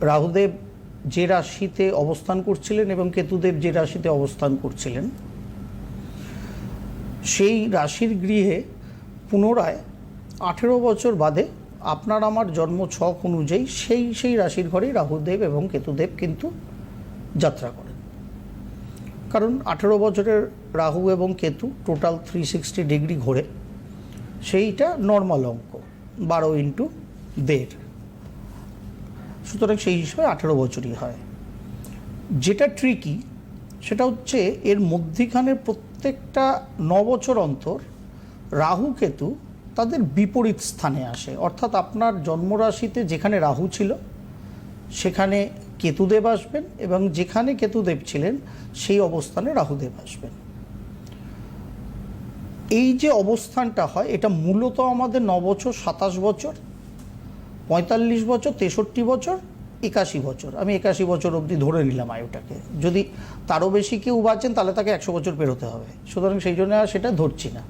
রাহুদেব যে রাশিতে অবস্থান করছিলেন এবং কেতুদেব যে রাশিতে অবস্থান করছিলেন, সেই রাশির গৃহে পুনরায় আঠেরো বছর বাদে আপনার আমার জন্ম ছক অনুযায়ী সেই সেই রাশির ঘরেই রাহুদেব এবং কেতুদেব কিন্তু যাত্রা করেন। কারণ আঠেরো বছরের রাহু এবং Ketu total three sixty degree ঘোরে, সেইটা নর্মাল অঙ্ক, বারো ইন্টু দেড়। সুতরাং সেই হিসেবে আঠেরো বছরই হয়। যেটা ট্রিকি সেটা হচ্ছে এর মধ্যিখানে প্রত্যেকটা ন বছর অন্তর রাহু কেতু তাদের বিপরীত স্থানে আসে। অর্থাৎ আপনার জন্মরাশিতে যেখানে রাহু ছিল, সেখানে কেতুদেব আসবেন এবং যেখানে কেতুদেব ছিলেন, সেই অবস্থানে রাহুদেব আসবেন। এই যে অবস্থানটা হয়, এটা মূলত আমাদের ন বছর, সাতাশ বছর পঁয়তাল্লিশ বছর, তেষট্টি বছর, একাশি বছর। আমি একাশি বছর অবধি ধরে নিলাম আয়ুটাকে। যদি তারও বেশি কেউ বাঁচেন, তাহলে তাকে একশো বছর পেরোতে হবে। সুতরাং সেই জন্য আর সেটা ধরছি না।